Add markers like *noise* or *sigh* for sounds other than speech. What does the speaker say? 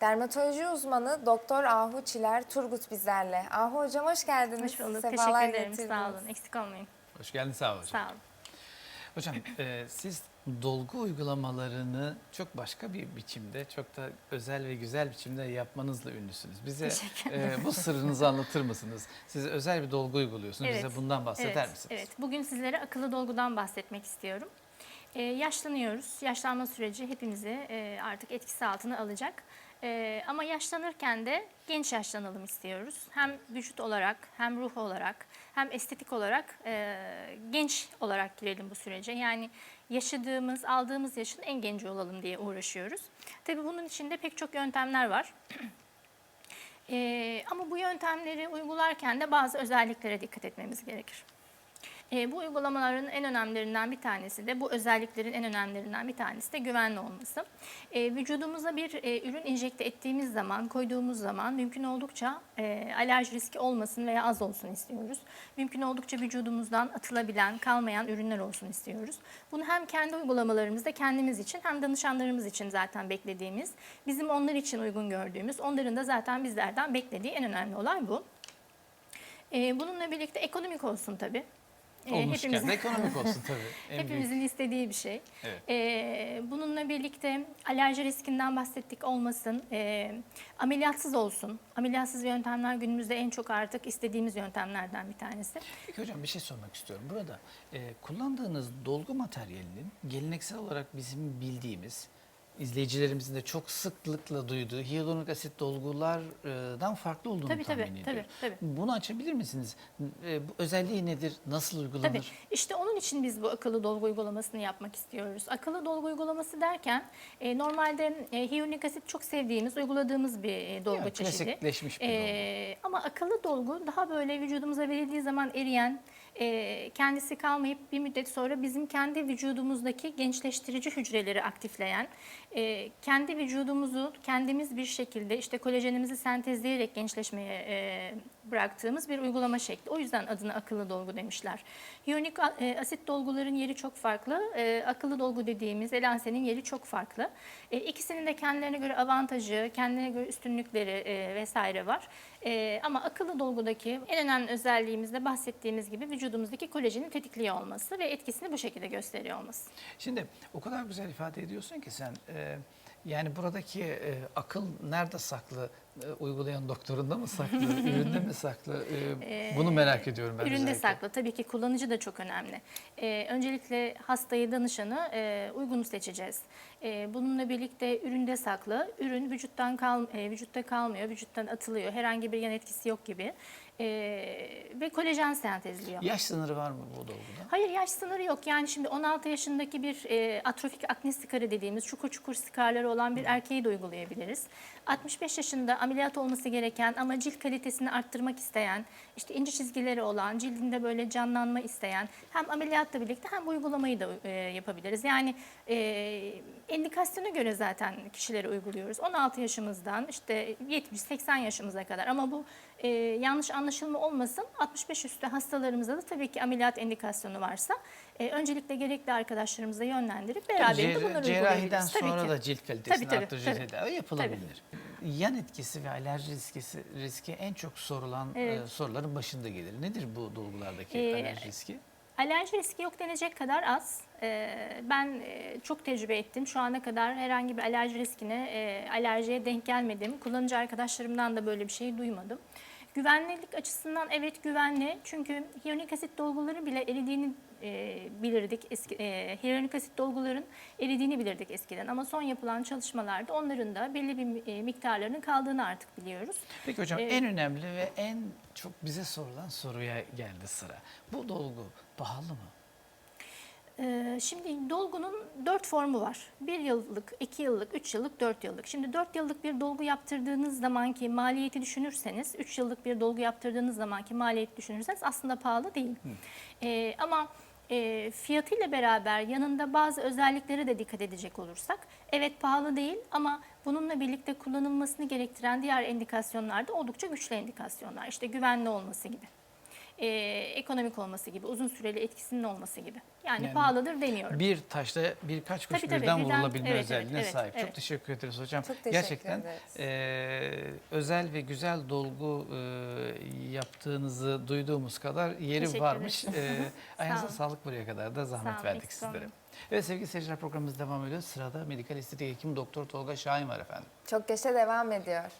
Dermatoloji uzmanı Doktor Ahu Çiler Turgut bizlerle. Ahu hocam hoş geldiniz. Hoş bulduk. Sefalar Teşekkür ederim. getirdiniz. Sağ olun. Eksik olmayın. Hoş geldin sağ ol hocam. Sağ olun. Hocam e, siz dolgu uygulamalarını çok başka bir biçimde, çok da özel ve güzel biçimde yapmanızla ünlüsünüz. Bize Teşekkür e, bu sırrınızı anlatır mısınız? Siz özel bir dolgu uyguluyorsunuz. Evet. Bize bundan bahseder evet, misiniz? Evet. Bugün sizlere akıllı dolgudan bahsetmek istiyorum. Ee, yaşlanıyoruz. Yaşlanma süreci hepimizi e, artık etkisi altına alacak. E, ama yaşlanırken de genç yaşlanalım istiyoruz. Hem vücut olarak, hem ruh olarak, hem estetik olarak e, genç olarak girelim bu sürece. Yani yaşadığımız, aldığımız yaşın en genci olalım diye uğraşıyoruz. Tabii bunun içinde pek çok yöntemler var. *clears throat* Ee, ama bu yöntemleri uygularken de bazı özelliklere dikkat etmemiz gerekir. Ee, bu uygulamaların en önemlilerinden bir tanesi de, bu özelliklerin en önemlilerinden bir tanesi de güvenli olması. Ee, vücudumuza bir e, ürün enjekte ettiğimiz zaman, koyduğumuz zaman mümkün oldukça e, alerji riski olmasın veya az olsun istiyoruz. Mümkün oldukça vücudumuzdan atılabilen, kalmayan ürünler olsun istiyoruz. Bunu hem kendi uygulamalarımızda kendimiz için hem danışanlarımız için zaten beklediğimiz, bizim onlar için uygun gördüğümüz, onların da zaten bizlerden beklediği en önemli olay bu. Ee, bununla birlikte ekonomik olsun tabii. Ee, Olmuşken hepimizin- de ekonomik olsun tabii. *laughs* En büyük- Hepimizin istediği bir şey. Evet. Ee, bununla birlikte alerji riskinden bahsettik olmasın, ee, ameliyatsız olsun. Ameliyatsız yöntemler günümüzde en çok artık istediğimiz yöntemlerden bir tanesi. Peki hocam bir şey sormak istiyorum. Burada e, kullandığınız dolgu materyalinin geleneksel olarak bizim bildiğimiz, izleyicilerimizin de çok sıklıkla duyduğu hyaluronik asit dolgulardan farklı olduğunu Tabii, tahmin tabii, ediyorum. tabii, Bunu açabilir misiniz? E, bu özelliği nedir? Nasıl uygulanır? Tabii. İşte onun için biz bu akıllı dolgu uygulamasını yapmak istiyoruz. Akıllı dolgu uygulaması derken e, normalde e, hyaluronik asit çok sevdiğimiz, uyguladığımız bir e, dolgu Yani çeşidi. klasikleşmiş bir dolgu. E, ama akıllı dolgu daha böyle vücudumuza verildiği zaman eriyen, e, kendisi kalmayıp bir müddet sonra bizim kendi vücudumuzdaki gençleştirici hücreleri aktifleyen, e, kendi vücudumuzu kendimiz bir şekilde işte kolajenimizi sentezleyerek gençleşmeye e, bıraktığımız bir uygulama şekli. O yüzden adına akıllı dolgu demişler. A- e, asit dolguların yeri çok farklı. E, akıllı dolgu dediğimiz Elanse'nin yeri çok farklı. E, ikisinin de kendilerine göre avantajı, kendilerine göre üstünlükleri e, vesaire var. E, ama akıllı dolgudaki en önemli özelliğimiz de bahsettiğimiz gibi vücudumuzdaki kolajeni tetikliyor olması ve etkisini bu şekilde gösteriyor olması. Şimdi o kadar güzel ifade ediyorsun ki sen e, yani buradaki e, akıl nerede saklı? E, uygulayan doktorunda mı saklı? *laughs* üründe mi saklı? E, bunu merak ediyorum ben Üründe özellikle. saklı. Tabii ki kullanıcı da çok önemli. Ee, öncelikle hastayı, danışanı e, uygun seçeceğiz. E, bununla birlikte üründe saklı. Ürün vücuttan kal, e, vücutta kalmıyor, vücuttan atılıyor. Herhangi bir yan etkisi yok gibi. E, ve kolajen sentezliyor. Yaş sınırı var mı bu dolguda? Hayır yaş sınırı yok. Yani şimdi 16 yaşındaki bir e, atrofik akne skarı dediğimiz çukur çukur skarları olan bir erkeği de uygulayabiliriz. 65 yaşında ameliyat olması gereken ama cilt kalitesini arttırmak isteyen, işte ince çizgileri olan, cildinde böyle canlanma isteyen hem ameliyatla birlikte hem uygulamayı da e, yapabiliriz. Yani e, indikasyona göre zaten kişilere uyguluyoruz. 16 yaşımızdan işte 70-80 yaşımıza kadar ama bu e, yanlış anlaşılma olmasın. 65 üstü hastalarımızda da tabii ki ameliyat indikasyonu varsa e, öncelikle gerekli arkadaşlarımıza yönlendirip beraberinde bunları cerrahiden. Tabii sonra ki. da cilt kalitesini Tabii, tabii, arttırıcı tabii. tedavi yapılabilir. Yan etkisi ve alerji riski, riski en çok sorulan Evet. e, soruların başında gelir. Nedir bu dolgulardaki Ee, alerji riski? Alerji riski yok denecek kadar az. Ee, Ben e, çok tecrübe ettim. Şu ana kadar herhangi bir alerji riskine, e, alerjiye denk gelmedim. Kullanıcı arkadaşlarımdan da böyle bir şey duymadım. Güvenlilik açısından evet güvenli. Çünkü hyaluronik asit dolguları bile eridiğini e, bilirdik. Eski, e, hyaluronik asit dolguların eridiğini bilirdik eskiden. Ama son yapılan çalışmalarda onların da belli bir e, miktarlarının kaldığını artık biliyoruz. Peki hocam Evet. en önemli ve en çok bize sorulan soruya geldi sıra. Bu dolgu pahalı mı? Ee, Şimdi dolgunun dört formu var. Bir yıllık, iki yıllık, üç yıllık, dört yıllık. Şimdi dört yıllık bir dolgu yaptırdığınız zamanki maliyeti düşünürseniz, üç yıllık bir dolgu yaptırdığınız zamanki maliyeti düşünürseniz aslında pahalı değil. Ee, ama e, fiyatıyla beraber yanında bazı özelliklere de dikkat edecek olursak, evet pahalı değil ama bununla birlikte kullanılmasını gerektiren diğer indikasyonlar da oldukça güçlü indikasyonlar. İşte güvenli olması gibi. E, ekonomik olması gibi, uzun süreli etkisinin olması gibi. Yani, Yani pahalıdır demiyorum. Bir taşla birkaç kuş Tabii, tabii, birden birden- vurulabilme evet, özelliğine evet, evet, sahip. Çok evet. teşekkür ederiz hocam. Çok teşekkür Gerçekten ederiz. e, özel ve güzel dolgu e, yaptığınızı duyduğumuz kadar yeri Teşekkür varmış. E, *laughs* ayağınıza sağlık buraya kadar da zahmet olun, verdik sizlere. Evet sevgili seyirciler programımız devam ediyor. Sırada medikal estetik hekim doktor Tolga Şahin var efendim. Çok yaşa devam ediyor.